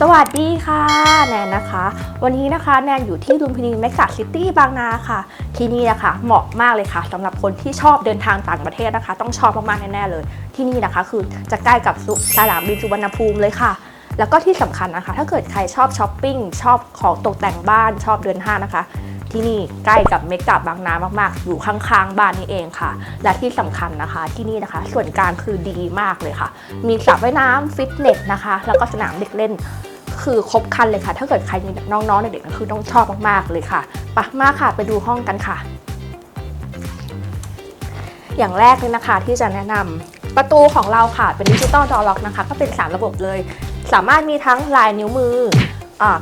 สวัสดีค่ะแนนนะคะ วันนี้นะคะแนนอยู่ที่ลุมพินีเมกะซิตี้บางนาค่ะ ที่นี่นะคะเหมาะมากเลยค่ะสำหรับคนที่ชอบเดินทางต่างประเทศนะคะ ต้องชอบมากๆแน่ๆเลย ที่นี่นะคะคือจะใกล้กับสุสนามบินสุวรรณภูมิเลยค่ะ แล้วก็ที่สำคัญนะคะ ถ้าเกิดใครชอบช้อปปิ้งชอบของตกแต่งบ้านชอบเดินห้างนะคะ ที่นี่ใกล้กับเมกะบางนามาก ๆ อยู่ข้างๆบ้านนี่เองค่ะ และที่สำคัญนะคะที่นี่นะคะ ส่วนกลางคือดีมากเลยค่ะ มีสระว่ายน้ำฟิตเนสนะคะ แล้วก็สนามเด็กเล่น คือครบครันเลยค่ะ ถ้าเกิดใครมีน้องๆเด็กๆก็คือต้องชอบมากๆเลยค่ะไปะมาค่ะ ไปดูห้องกันค่ะ อย่างแรกเลยนะคะที่จะแนะนำประตูของเราค่ะเป็นดิจิตอลดอล็อกนะคะ ก็เป็น 3 ระบบเลย สามารถมีทั้งลายนิ้วมือ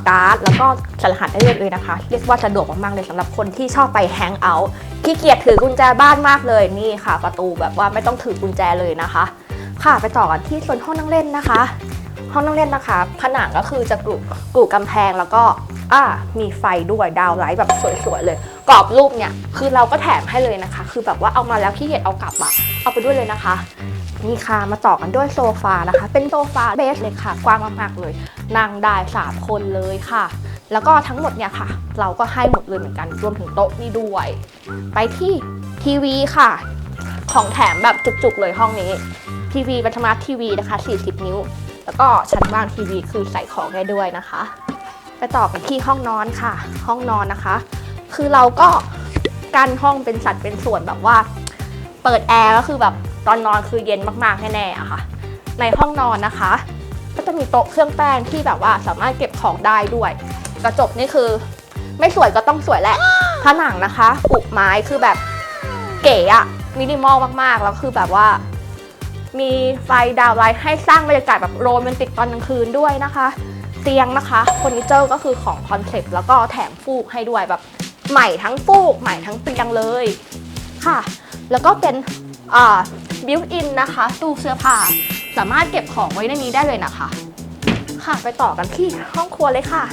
การ์ดแล้วก็สรหัสได้เลยนะคะ เรียกว่าสะดวกมากๆเลยสำหรับคนที่ชอบไปแฮงเอาท์ขี้เกียจถือกุญแจบ้านมากเลยนี่ค่ะ ประตูแบบว่าไม่ต้องถือกุญแจเลยนะคะ ค่ะไปต่อกันที่ส่วนห้องนั่งเล่นนะคะ ห้องนั่งเล่นนะคะ ผนังก็คือจะกรุกรุกำแพงแล้วก็อ่ามีไฟด้วยดาวไลท์แบบสวยๆเลย กรอบรูปเนี่ยคือเราก็แถมให้เลยนะคะ คือแบบว่าเอามาแล้วขี้เกียจเอากลับอะเอาไปด้วยเลยนะคะ นี่ค่ะมาต่อกันด้วยโซฟานะคะ เป็นโซฟาเบสเลยค่ะ กว้างมากๆเลย นั่งได้สามคนเลยค่ะ แล้วก็ทั้งหมดเนี่ยค่ะ เราก็ให้หมดเลยเหมือนกันรวมถึงโต๊ะนี่ด้วย ไปที่ทีวีค่ะ ของแถมแบบจุกๆเลยห้องนี้ ทีวีเป็นธรรมะทีวีนะคะ 40 นิ้ว แล้วก็ชั้นวางทีวีคือใส่ของได้ด้วยนะคะ ไปต่อกันที่ห้องนอนค่ะ ห้องนอนนะคะ คือเราก็กั้นห้องเป็นสัดเป็นส่วนแบบว่า เปิดแอร์ก็คือแบบ ตอนนอนคือเย็นมากๆแน่ๆอะค่ะ ในห้องนอนนะคะ ก็จะมีโต๊ะเครื่องแป้งที่แบบว่าสามารถเก็บของได้ด้วย กระจกนี่คือ ไม่สวยก็ต้องสวยแหละผนังนะคะปลูกไม้คือแบบเก๋อะมินิมอลมากๆแล้วคือแบบว่า มีไฟดาวไลท์ให้สร้างบรรยากาศแบบโรแมนติกตอนกลางคืนด้วยนะคะเตียงนะคะเฟอร์นิเจอร์ก็คือของคอนเซ็ปต์แล้วก็แถมฟูกให้ด้วยแบบใหม่ทั้งฟูกใหม่ทั้งเตียงเลยค่ะ แล้วก็เป็นอ่า บิวอินนะคะตู้เสื้อผ้าสามารถเก็บของไว้ในนี้ได้เลยนะคะ ค่ะไปต่อกันที่ห้องครัวเลยค่ะ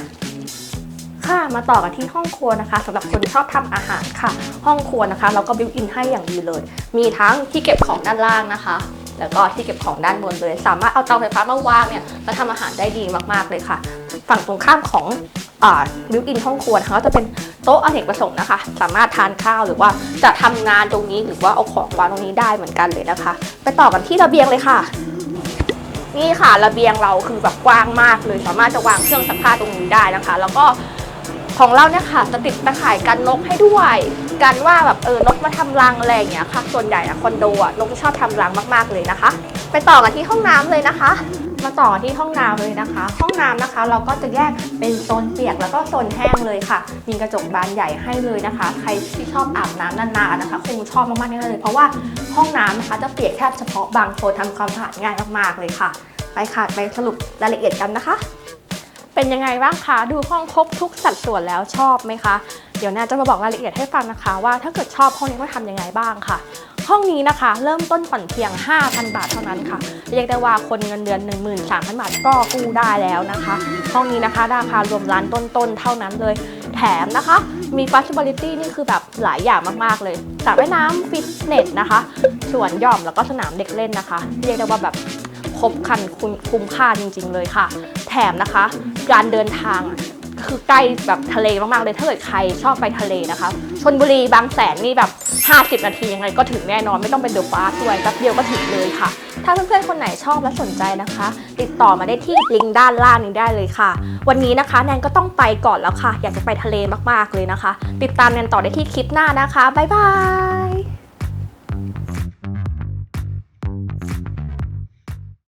ค่ะมาต่อกันที่ห้องครัวนะคะสำหรับคนชอบทำอาหารค่ะ ห้องครัวนะคะ เราก็บิวอินให้อย่างดีเลย มีทั้งที่เก็บของด้านล่างนะคะแล้วก็ที่เก็บของด้านบนเลย สามารถเอาเตาไฟฟ้ามาวางเนี่ยแล้วทำอาหารได้ดีมากๆเลยค่ะ ฝั่งตรงข้ามของบิวอินห้องครัวนะคะก็จะเป็นโต๊ะอเนกประสงค์นะคะ สามารถทานข้าวหรือว่าจะทำงานตรงนี้หรือว่าเอาของวางตรงนี้ได้เหมือนกันเลยนะคะ ไปต่อกันที่ระเบียงเลยค่ะ นี่ค่ะระเบียงเราคือแบบกว้างมากเลย สามารถจะวางเครื่องซักผ้าตรงนี้ได้นะคะ แล้วก็ของเราเนี่ยค่ะจะติดตะข่ายกันนกให้ด้วยกันว่าแบบเออนกมาทำรังอะไรอย่างเงี้ยค่ะ ส่วนใหญ่อะคอนโดอะนกจะชอบทำรังมากๆเลยนะคะ ไปต่อกันที่ห้องน้ำเลยนะคะ มาต่อที่ห้องน้ำเลยนะคะ ห้องน้ำนะคะ เราก็จะแยกเป็นโซนเปียกแล้วก็โซนแห้งเลยค่ะ มีกระจกบานใหญ่ให้เลยนะคะ ใครที่ชอบอาบน้ำนานๆนะคะคงชอบมากๆแน่เลย เพราะว่าห้องน้ำนะคะจะเปียกแค่เฉพาะบางโซนทำความสะอาดง่ายมากๆเลยค่ะไปค่ะไปสรุปรายละเอียดกันนะคะ เป็นยังไงบ้างคะดูห้องครบทุกสัดส่วนแล้วชอบไหมคะเดี๋ยวนาจะมาบอกรายละเอียดให้ฟังนะคะ ว่าถ้าเกิดชอบห้องนี้ว่าทำยังไงบ้างค่ะ ห้องนี้นะคะ เริ่มต้นผ่อนเพียง 5,000 บาทเท่านั้นค่ะเรียกได้ว่าคนเงินเดือน 13,000 บาทก็กู้ได้แล้วนะคะ ห้องนี้นะคะราคารวมร้านต้นๆเท่านั้นเลยแถมนะคะ มี flexibility นี่คือแบบหลายอย่างมากๆเลยสระว่ายน้ำฟิตเนสนะคะสวนหย่อมแล้วก็สนามเด็กเล่นนะคะ เรียกได้ว่าแบบครบคันคุ้มค่าจริง ๆ เลยค่ะ แถมนะคะ การเดินทาง คือใกล้แบบทะเลมากๆเลยถ้าเกิดใครชอบไปทะเลนะคะชนบุรีบางแสนนี่แบบ 50 นาทียังไงก็ถึงแน่นอนไม่ต้องเป็นเดอะฟาด้วยแป๊บเดียวก็ถึงเลยค่ะ ถ้าเพื่อนๆคนไหนชอบและสนใจนะคะ ติดต่อมาได้ที่ลิงก์ด้านล่างนี้ได้เลยค่ะ วันนี้นะคะแนนก็ต้องไปก่อนแล้วค่ะ อยากจะไปทะเลมากๆเลยนะคะ ติดตามแนนต่อได้ที่คลิปหน้านะคะบ๊ายบาย